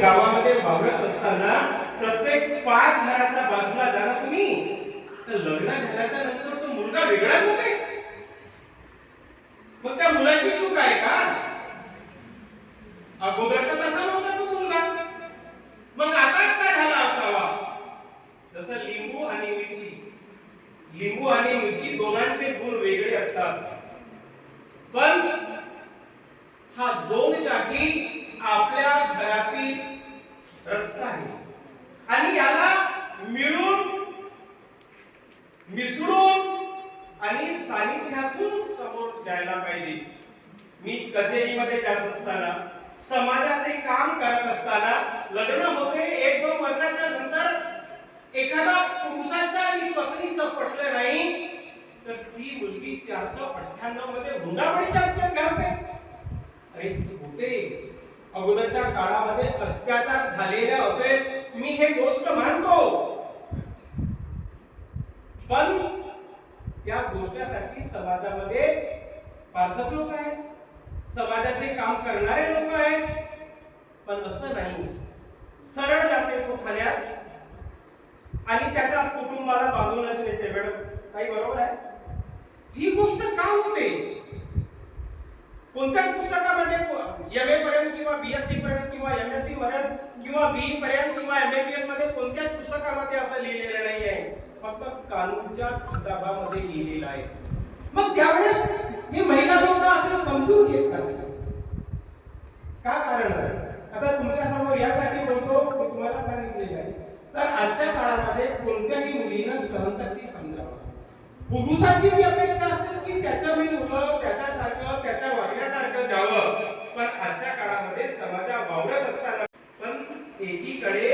गावामध्ये वावरत असताना प्रत्येक पाच घराच्या बाजूला जाणार तुम्ही. तर लग्न झाल्याच्यानंतर तो मुलगा वेगळाच होते. मग त्या मुलाची चूक आहे का? अगोदर तर तसा नव्हता तो मुलगा. मग आताच काय झाला असावा? जसं लिंबू आणि मिरची. लिंबू आणि मिरची दोघांचे गुण वेगळे असतात. पण हा दोन जागी आपल्या घरातील रस्ता आहे. आणि याला मिळून मिसळून आणि सानिध्यातून समोर जायला पाहिजे. मी कचेरीमध्ये जात असताना समाजात एक काम करत असताना लग्न होते एक दोन वर्षाच्या नंतर एखादा पुरुषाच्या आणि पत्नीचं पटलं नाही तर ती मुलगी चारशे अठ्ठ्याण्णवमध्ये हुंडाबळीच्या हत्यात घालते अरे होते. अगोदरच्या काळामध्ये अत्याचार झालेले असेल मी हे गोष्ट मानतो. पण त्या गोष्टीसाठी समाजामध्ये पासक लोक आहेत. समाजाचे काम करणारे लोक आहेत. पण असं नाही. सरळ जाते तो ठाण्यात आणि त्याच्या कुटुंबाला बांधूनच नेते मॅडम. काही बरोबर आहे? ही गोष्ट का होते? कोणत्याच पुस्तकामध्ये एम ए पर्यंत किंवा बी एस सी पर्यंत किंवा एम एस सी पर्यंत किंवा बी पर्यंत किंवा एम एसमध्ये कोणत्याच पुस्तकामध्ये असं लिहिलेलं नाही आहे फक्त कानूनच्या किताबामध्ये लिहिलेलं आहे. मग त्यावेळेस मी महिला लोक असं समजून घेत नाही. का कारण आहे? आता तुमच्यासमोर यासाठी बोलतो मी तुम्हाला सांगितलेलं आहे. तर आजच्या काळामध्ये कोणत्याही मुलीनं सहनशक्ती समजावं. पुरुषाची जी अपेक्षा असते की त्याचं मी मुलं त्याच्यासारखं त्याच्या वागण्यासारखं द्यावं पण आजच्या काळामध्ये समाजा वावरत असताना पण एकीकडे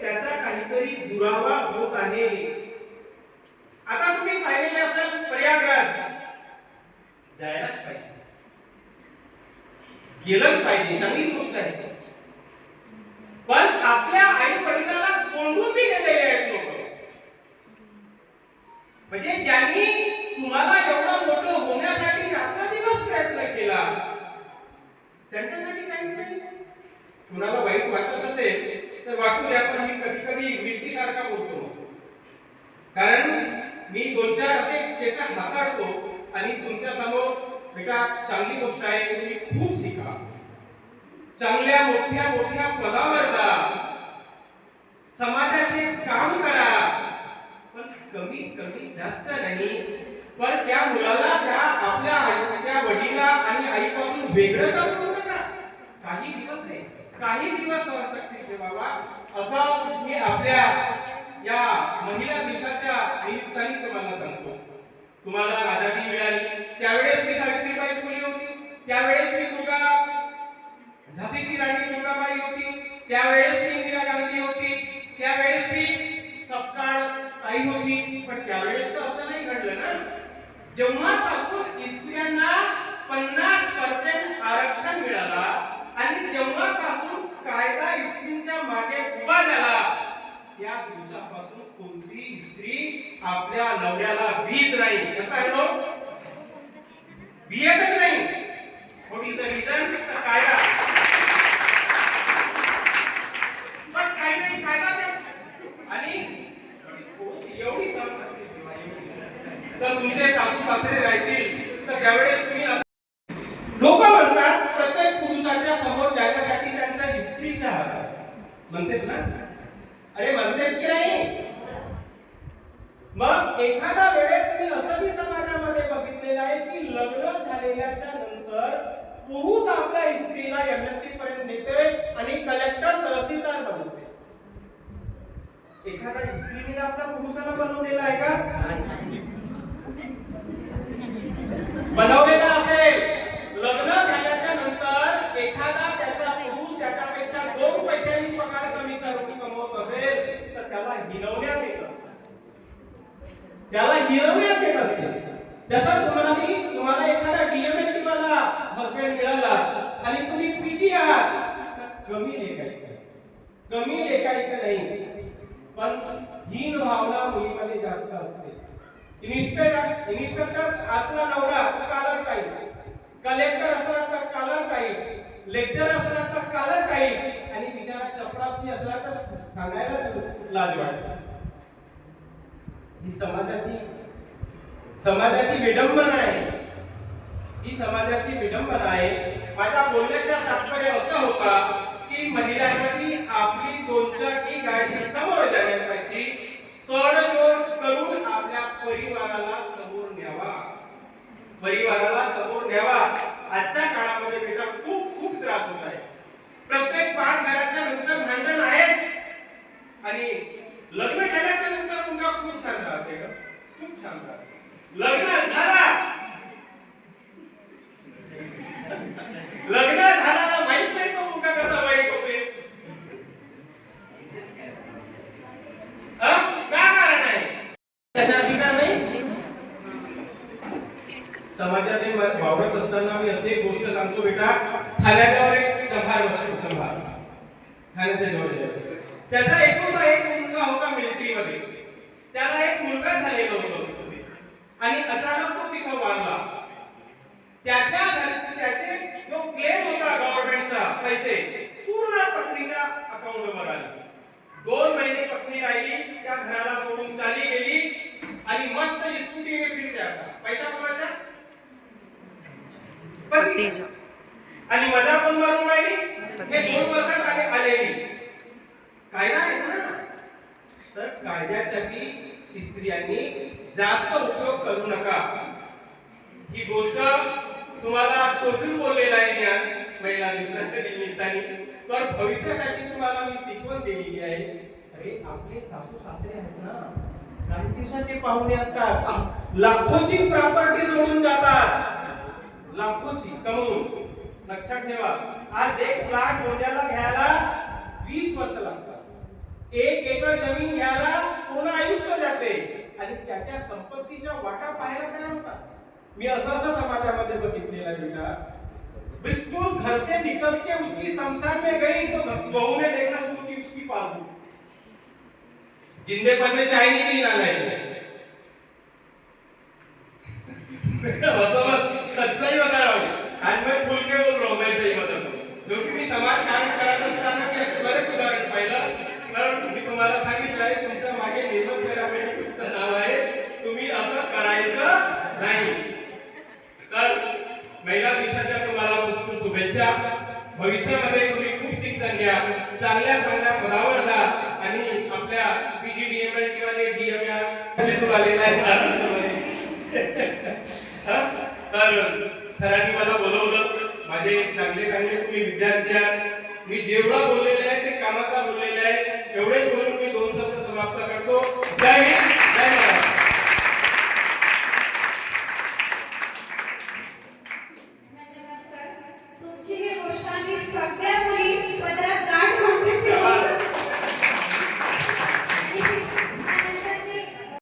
त्याचा काहीतरी दुरावा होत आहे. आता तुम्ही पाहिलेले असाल प्रयागराज. जायलाच पाहिजे. गेलंच पाहिजे. चांगली गोष्ट आहे. पण आपल्या आई वडिलांना कोंडून बी गेलेले आहेत लोक म्हणजे ज्यांनी तुम्हाला एवढं मोठं होण्यासाठी रात्रदिवस प्रयत्न केला त्यांच्यासाठी काहीच नाही कुणाला वाईट वाटत असेल तर वाटू द्या पण मी कधी कधी मिरची सारखा बोलतो कारण मी दोन चार असे केस हाताळतो आणि तुमच्यासमोर बेटा चांगली गोष्ट आहे तुम्ही खूप शिका. चांगल्या मोठ्या मोठ्या पदावर जा. समाजाचे काम करा. पण कमीत कमी जास्त नाही. पण त्या मुलाला त्या आपल्या त्या वडिला आणि आईपासून वेगळं करू नका काही दिवस आहे काही दिवस सहनशक्ती बाबा असं मी आपल्या या महिला दिवसाच्या निमित्ताने तुम्हाला सांगतो. तुम्हाला आजादी मिळाली त्यावेळेस मी सावित्रीबाई फुले होती त्यावेळेस मी दुर्गा झाशीची राणी दुर्गाबाई होती त्यावेळेस मी इंदिरा गांधी होती त्यावेळेस मी सपकाळ ताई होती. पण त्यावेळेस तर असं नाही घडलं ना. जेव्हापासून स्त्रियांना पन्नास पर्सेंट आरक्षण मिळाला आणि जेव्हापासून कायदा स्त्रीच्या मागे उभा झाला त्या दिवसापासून कोणती स्त्री आपल्या नवऱ्याला भीत नाही. कसं आहे तो? भीतच नाही. थोडीचं रिझन तर कायदा बस काही नाही कायदा आणि एवढी सहनशक्ती तर तुमचे सासू सासरे राहतील तर त्यावेळेस तुम्ही असं लोक म्हणतात प्रत्येक पुरुषाच्या समोर जाण्यासाठी त्यांचा इस्त्रीचा हात आहे. म्हणतात ना अरे म्हणतात की नाही मग एखाद्या वेळेस मी असं बी समाजामध्ये बघितलेलं आहे की लग्न नंतर पुरुष आपल्या स्त्रीला एमएससी पर्यंत नेते आणि कलेक्टर तहसीलदार बनवते. एखादा स्त्रीने आपल्या पुरुषाला बनवलेला आहे का? बनवलेला असेल. लग्न झाल्याच्यानंतर एखादा त्याचा पुरुष त्याच्यापेक्षा दोन पैशांनी पगार कमी करून कमवत असेल तर त्याला हिरवण्यात येत असतं. त्याला हिरवण्यात येत असते. त्याचा तुम्हाला हसबंड मिळाला आणि तुम्ही पीजी आहात. कमी लेखायचं. कमी लेखायचं नाही. पण हीन भावना मुलीमध्ये जास्त असते. इन्स्पेक्टर इन्स्पेक्टर असला नवरा तर कालर पाहिजे कलेक्टर असला तर कालर टाईट लेक्चर असला तर कालर पाहिजे आणि बिचारा चपरासी असला तर सांगायलाच लाज वाटते. ही समाजाची समाजाची विडंबना आहे. ही समाजाची विडंबना आहे. माझ्या बोलण्याचा तात्पर्य असा होता की महिलांनी आपली दोनचाकी गाडी समोर जाण्यासाठी तडजोड करून आपल्या परिवाराला समोर न्यावा. परिवाराला समोर न्यावा. आजच्या काळामध्ये बेटा खूप खूप त्रास होत आहे प्रत्येक पाच घराच्या नंतर भांडण आहेच आणि लग्न झाल्याच्यानंतर मुलगा खूप छान राहते ग खूप छान राहते लग्न झाला लग्न झाला माहीत नाही तो मुलगा कसा वाईट होते हं? का कारण आहे त्याचा अधिकार नाही समाजाने वावरत असताना मी असे एक गोष्ट सांगतो बेटा ठाण्याजवळ एक जव्हार बसतो जव्हार ठाण्याच्या जवळ त्याचा एकूण एक मुलगा होता मिलिटरीमध्ये. त्याला एक मुलगा झालेला होतो आणि अचानक तो तिथं वाढला त्याच्या त्याचे जो क्लेम होता गव्हर्नमेंटचा पैसे पूर्ण पत्नीच्या अकाउंटवर आले दोन महिने पत्नी राहिली त्या घराला सोडून चाली गेली आणि मस्त स्कूटीने फिरते आता पैसा कोणाचा पत्नीचा. आणि मजा पण मारून राहिली हे दोन वर्षात आले आलेली कायदा आहे ना तर कायद्याचा स्त्रियांनी जास्त उपयोग करू नका. ही गोष्ट तुम्हाला टोचून बोललेला आहे मी आज महिला दिवसाच्या निमित्ताने. तर भविष्यासाठी तुम्हाला मी शिकवण दिलेली आहे. अरे आपले सासू सासरे आहेत ना? काही दिवसाचे पाहुणे असतात. लाखोची प्रॉपर्टी सोडून जातात. लाखोची कमवून. लक्षात ठेवा. आज एक प्लॉट जोड्याला घ्यायला वीस वर्ष लागतात. एक एकर जमीन घ्यायला पूर्ण आयुष्य जाते. आणि त्याच्या संपत्तीच्या वाटा पाहायला तयार होतात. मी असं असं समाजामध्ये बघितलेला बेटा बिस्कुल घर से निकल के उसकी संसार में गई तो बहू ने देखना शुरू की उसकी पालतू। जिंदेपन में चाहेंगे नहीं पीना है। मिळाले डी एम तर सरांनी मला बोलवलं. माझे चांगले चांगले तुम्ही विद्यार्थी आहात. मी जेवढा बोललेले आहे ते कामाचा बोललेले आहे. एवढेच बोलून मी दोन शब्द समाप्त करतो. जय हिंद.